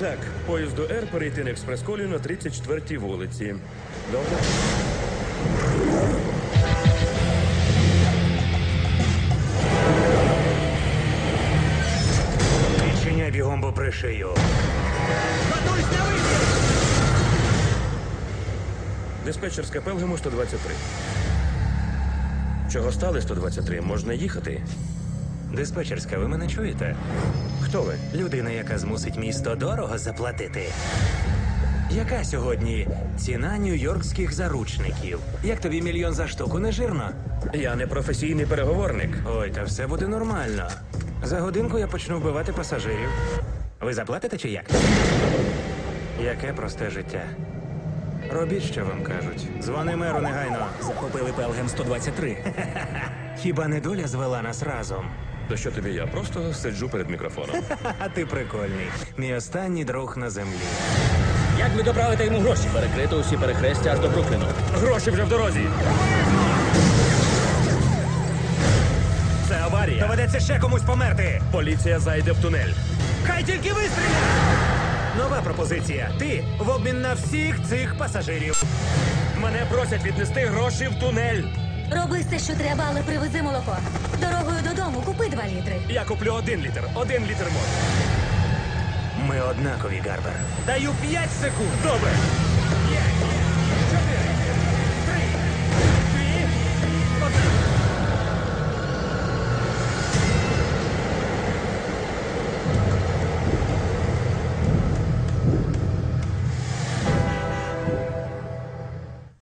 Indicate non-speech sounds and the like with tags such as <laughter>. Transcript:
Так, поїзду Р перейти на експрес-колію на 34-й вулиці. Добре. Відчиняй бігом, бо пришию. Диспетчерська Пелгему 123. Чого стали 123? Можна їхати. Диспетчерська, ви мене чуєте? Хто ви? Людина, яка змусить місто дорого заплатити. Яка сьогодні ціна нью-йоркських заручників? Як тобі мільйон за штуку, не жирно? Я не професійний переговорник. Ой, та все буде нормально. За годинку я почну вбивати пасажирів. Ви заплатите чи як? Яке просте життя. Робіть, що вам кажуть. Дзвони меру негайно. Захопили Пелгем 123. Хіба не доля звела нас разом? То що тобі я? Просто сиджу перед мікрофоном. <laughs> А ти прикольний. Мій останній друг на землі. Як ви доправите йому гроші? Перекрито усі перехрестя аж до Брукліну. Гроші вже в дорозі. Це аварія. Доведеться ще комусь померти. Поліція зайде в тунель. Хай тільки вистріляє! Нова пропозиція. Ти в обмін на всіх цих пасажирів. Мене просять віднести гроші в тунель. Роби все, що треба, але привези молоко. Дорогою додому купи два літри. Я куплю один літр. Один літр можна. Ми однакові, Гарбер. Даю 5 секунд. Добре.